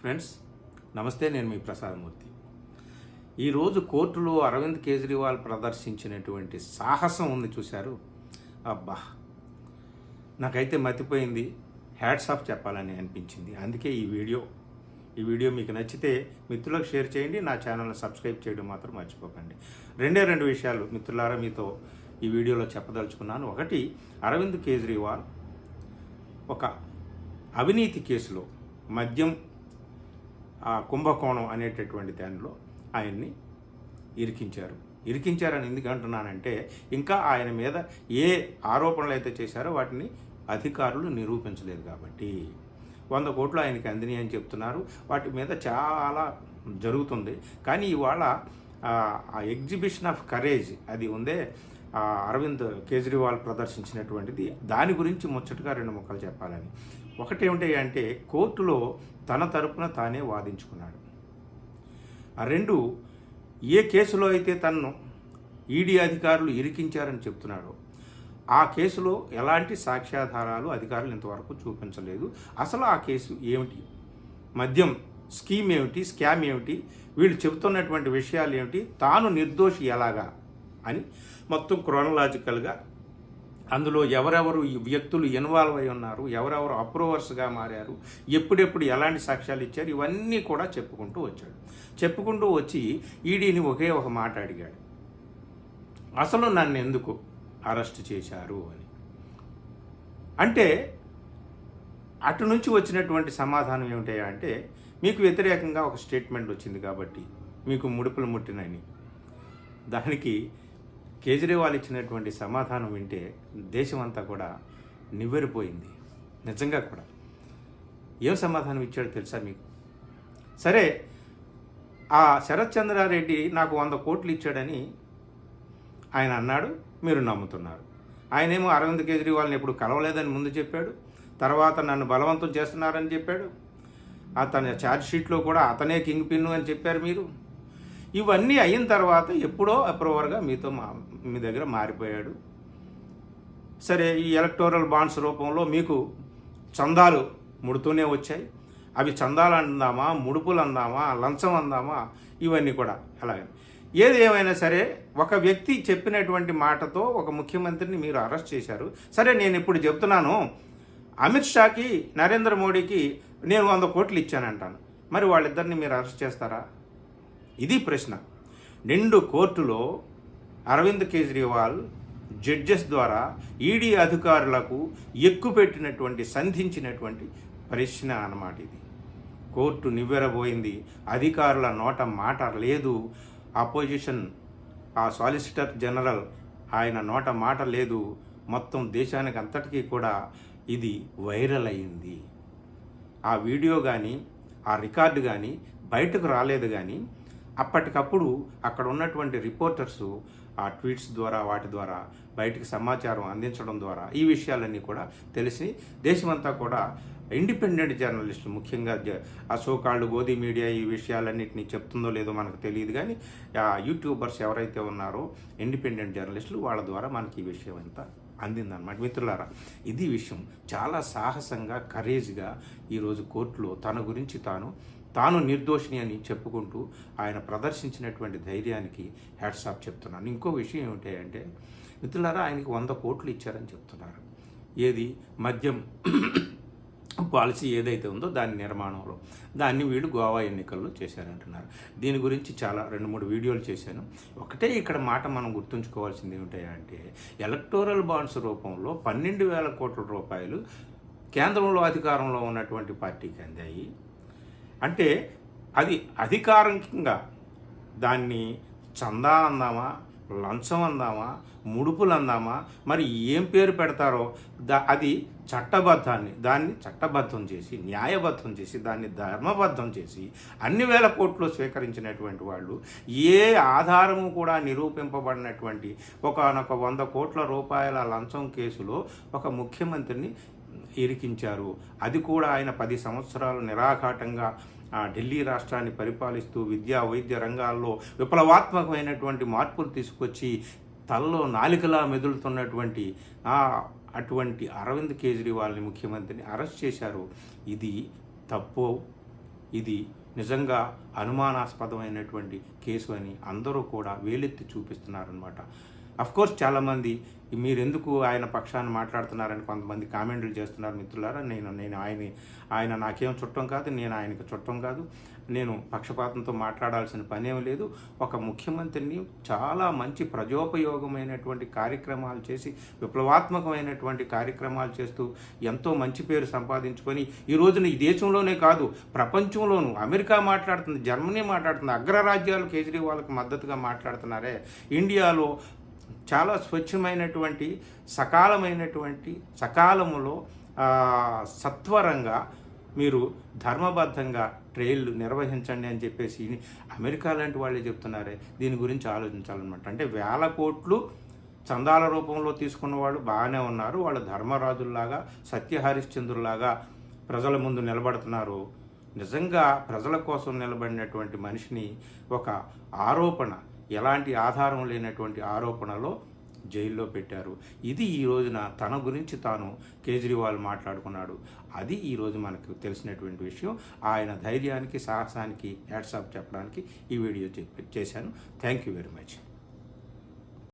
Friends నమస్తే నేను మీ ప్రసాదమూర్తి. ఈరోజు కోర్టులో అరవింద్ కేజ్రీవాల్ ప్రదర్శించినటువంటి సాహసం ఉంది చూశారు? అబ్బా! నాకైతే మతిపోయింది. హ్యాట్స్ ఆఫ్ చెప్పాలని అనిపించింది. అందుకే ఈ వీడియో ఈ వీడియో మీకు నచ్చితే మిత్రులకు షేర్ చేయండి నా ఛానల్ని సబ్స్క్రైబ్ చేయడం మాత్రం మర్చిపోకండి. రెండే రెండు విషయాలు మిత్రులారా మీతో ఈ వీడియోలో చెప్పదలుచుకున్నాను. ఒకటి అరవింద్ కేజ్రీవాల్ ఒక అవినీతి కేసులో మద్యం కుంభకోణం అనేటటువంటి దానిలో ఆయన్ని ఇరికించారు. ఇరికించారని ఎందుకు అంటున్నానంటే ఇంకా ఆయన మీద ఏ ఆరోపణలు అయితే చేశారో వాటిని అధికారులు నిరూపించలేదు కాబట్టి. వంద కోట్లు ఆయనకి అందినాయి అని చెప్తున్నారు. వాటి మీద చాలా జరుగుతుంది. కానీ ఇవాళ ఆ ఎగ్జిబిషన్ ఆఫ్ కరేజ్ అది ఉందే అరవింద్ కేజ్రీవాల్ ప్రదర్శించినటువంటిది. దాని గురించి ముచ్చటగా రెండు ముక్కలు చెప్పాలని. ఒకటి ఏమిటి అంటే కోర్టులో తన తరపున తానే వాదించుకున్నాడు. ఆ రెండు ఏ కేసులో అయితే తనను ఈడీ అధికారులు ఇరికించారని చెప్తున్నాడో ఆ కేసులో ఎలాంటి సాక్ష్యాధారాలు అధికారులు ఇంతవరకు చూపించలేదు. అసలు ఆ కేసు ఏమిటి? మద్యం స్కీమ్ ఏమిటి? స్కామ్ ఏమిటి? వీళ్ళు చెబుతున్నటువంటి విషయాలు ఏమిటి తాను నిర్దోషి ఎలాగా అని మొత్తం క్రోనలాజికల్గా అందులో ఎవరెవరు వ్యక్తులు ఇన్వాల్వ్ అయి ఉన్నారు ఎవరెవరు అప్రూవర్స్గా మారారు ఎప్పుడెప్పుడు ఎలాంటి సాక్ష్యాలు ఇచ్చారు ఇవన్నీ కూడా చెప్పుకుంటూ వచ్చాడు. చెప్పుకుంటూ వచ్చి ఈడీని ఒకే ఒక మాట అడిగాడు. అసలు నన్ను ఎందుకు అరెస్ట్ చేశారు అని. అంటే అటు నుంచి వచ్చినటువంటి సమాధానం ఏమిటాయా అంటే మీకు వ్యతిరేకంగా ఒక స్టేట్మెంట్ వచ్చింది కాబట్టి మీకు ముడుపులు ముట్టినని. దానికి కేజ్రీవాల్ ఇచ్చినటువంటి సమాధానం వింటే దేశం అంతా కూడా నివ్వెరిపోయింది. నిజంగా కూడా. ఏం సమాధానం ఇచ్చాడో తెలుసా మీకు? సరే ఆ శరత్ చంద్రారెడ్డి నాకు వంద కోట్లు ఇచ్చాడని ఆయన అన్నాడు మీరు నమ్ముతున్నారు. ఆయనేమో అరవింద్ కేజ్రీవాల్ని ఎప్పుడు కలవలేదని ముందు చెప్పాడు తర్వాత నన్ను బలవంతం చేస్తున్నారని చెప్పాడు అతని ఛార్జ్ షీట్లో కూడా అతనే కింగ్ పిన్ను అని చెప్పారు మీరు. ఇవన్నీ అయిన తర్వాత ఎప్పుడో అప్రూవర్గా మీతో మా మీ దగ్గర మారిపోయాడు. సరే ఈ ఎలక్టోరల్ బాండ్స్ రూపంలో మీకు చందాలు ముడుతూనే వచ్చాయి. అవి చందాలు అందామా ముడుపులు అందామా లంచం అందామా ఇవన్నీ కూడా అలాగే. ఏది ఏమైనా సరే ఒక వ్యక్తి చెప్పినటువంటి మాటతో ఒక ముఖ్యమంత్రిని మీరు అరెస్ట్ చేశారు. సరే నేను ఇప్పుడు చెప్తున్నాను. అమిత్ షాకి నరేంద్ర మోడీకి నేను వంద కోట్లు ఇచ్చానంటాను. మరి వాళ్ళిద్దరిని మీరు అరెస్ట్ చేస్తారా? ఇది ప్రశ్న. నిండు కోర్టులో అరవింద్ కేజ్రీవాల్ జడ్జెస్ ద్వారా ఈడీ అధికారులకు ఎక్కుపెట్టినటువంటి సంధించినటువంటి ప్రశ్న అన్నమాట ఇది. కోర్టు నివ్వెరబోయింది. అధికారుల నోట మాట లేదు. అపోజిషన్ ఆ సాలిసిటర్ జనరల్ ఆయన నోట మాట లేదు. మొత్తం దేశానికి అంతటికీ కూడా ఇది వైరల్ అయింది. ఆ వీడియో కానీ ఆ రికార్డు కానీ బయటకు రాలేదు కానీ అప్పటికప్పుడు అక్కడ ఉన్నటువంటి రిపోర్టర్స్ ఆ ట్వీట్స్ ద్వారా వాటి ద్వారా బయటికి సమాచారం అందించడం ద్వారా ఈ విషయాలన్నీ కూడా తెలిసి దేశమంతా కూడా ఇండిపెండెంట్ జర్నలిస్టులు ముఖ్యంగా ఆ సోకాళ్ళు గోధి మీడియా ఈ విషయాలన్నింటినీ చెప్తుందో లేదో మనకు తెలియదు కానీ ఆ యూట్యూబర్స్ ఎవరైతే ఉన్నారో ఇండిపెండెంట్ జర్నలిస్టులు వాళ్ళ ద్వారా మనకి ఈ విషయం అంతా అందిందనమాట మిత్రులారా ఇది విషయం చాలా సాహసంగా కరేజ్గా ఈరోజు కోర్టులో తన గురించి తాను తాను నిర్దోషిని అని చెప్పుకుంటూ ఆయన ప్రదర్శించినటువంటి ధైర్యానికి హ్యాట్సాప్ చెప్తున్నాను. ఇంకో విషయం ఏమిటి అంటే మిత్రులారా ఆయనకి వంద కోట్లు ఇచ్చారని చెప్తున్నారు. ఏది? మద్యం పాలసీ ఏదైతే ఉందో దాని నిర్మాణంలో. దాన్ని వీళ్ళు గోవా ఎన్నికల్లో చేశారంటున్నారు. దీని గురించి చాలా రెండు మూడు వీడియోలు చేశాను. ఒకటే ఇక్కడ మాట మనం గుర్తుంచుకోవాల్సింది ఏమిటంటే ఎలక్టోరల్ బాండ్స్ రూపంలో పన్నెండు వేల కోట్ల రూపాయలు కేంద్రంలో అధికారంలో ఉన్నటువంటి పార్టీకి అందాయి. అంటే అది అధికారికంగా దాన్ని చందా అందామా లంచం అందామా ముడుపులు అందామా మరి ఏం పేరు పెడతారో దా అది చట్టబద్ధాన్ని దాన్ని చట్టబద్ధం చేసి న్యాయబద్ధం చేసి దాన్ని ధర్మబద్ధం చేసి అన్ని వేల కోట్లు స్వీకరించినటువంటి వాళ్ళు ఏ ఆధారము కూడా నిరూపింపబడినటువంటి ఒకనొక వంద కోట్ల రూపాయల లంచం కేసులో ఒక ముఖ్యమంత్రిని ఇరికించారు. అది కూడా ఆయన పది సంవత్సరాలు నిరాఘాటంగా ఢిల్లీ రాష్ట్రాన్ని పరిపాలిస్తూ విద్యా వైద్య రంగాల్లో విప్లవాత్మకమైనటువంటి మార్పులు తీసుకొచ్చి తలలో నాలికలా మెదులుతున్నటువంటి అటువంటి అరవింద్ కేజ్రీవాల్ని ముఖ్యమంత్రిని అరెస్ట్ చేశారు. ఇది తప్పు ఇది నిజంగా అనుమానాస్పదమైనటువంటి కేసు అని అందరూ కూడా వేలెత్తి చూపిస్తున్నారనమాట కోర్స్ చాలామంది మీరెందుకు ఆయన పక్షాన్ని మాట్లాడుతున్నారని కొంతమంది కామెంట్లు చేస్తున్నారు మిత్రులారా? నేను నేను ఆయన ఆయన నాకేం చుట్టం కాదు నేను ఆయనకు చుట్టం కాదు. నేను పక్షపాతంతో మాట్లాడాల్సిన పనేం లేదు. ఒక ముఖ్యమంత్రిని చాలా మంచి ప్రజోపయోగమైనటువంటి కార్యక్రమాలు చేసి విప్లవాత్మకమైనటువంటి కార్యక్రమాలు చేస్తూ ఎంతో మంచి పేరు సంపాదించుకొని ఈ రోజున ఈ దేశంలోనే కాదు ప్రపంచంలోనూ అమెరికా మాట్లాడుతుంది జర్మనీ మాట్లాడుతుంది అగ్రరాజ్యాలు కేజ్రీవాల్కి మద్దతుగా మాట్లాడుతున్నారే. ఇండియాలో చాలా స్వచ్ఛమైనటువంటి సకాలమైనటువంటి సకాలములో సత్వరంగా మీరు ధర్మబద్ధంగా ట్రైన్లు నిర్వహించండి అని చెప్పేసి అమెరికా లాంటి వాళ్ళే చెప్తున్నారే. దీని గురించి ఆలోచించాలన్నమాట. అంటే వేల కోట్లు చందాల రూపంలో తీసుకున్న వాళ్ళు బాగానే ఉన్నారు. వాళ్ళు ధర్మరాజుల్లాగా సత్యహరిశ్చంద్రులాగా ప్రజల ముందు నిలబడుతున్నారు. నిజంగా ప్రజల కోసం నిలబడినటువంటి మనిషిని ఒక ఆరోపణ ఎలాంటి ఆధారం లేనటువంటి ఆరోపణలో జైల్లో పెట్టారు. ఇది ఈ రోజున తన గురించి తాను కేజ్రీవాల్ మాట్లాడుకున్నాడు. అది ఈ రోజు మనకు తెలిసినటువంటి విషయం. ఆయన ధైర్యానికి సాహసానికి హ్యాట్సాప్ చెప్పడానికి ఈ వీడియో చెప్పి చేశాను. Thank you very much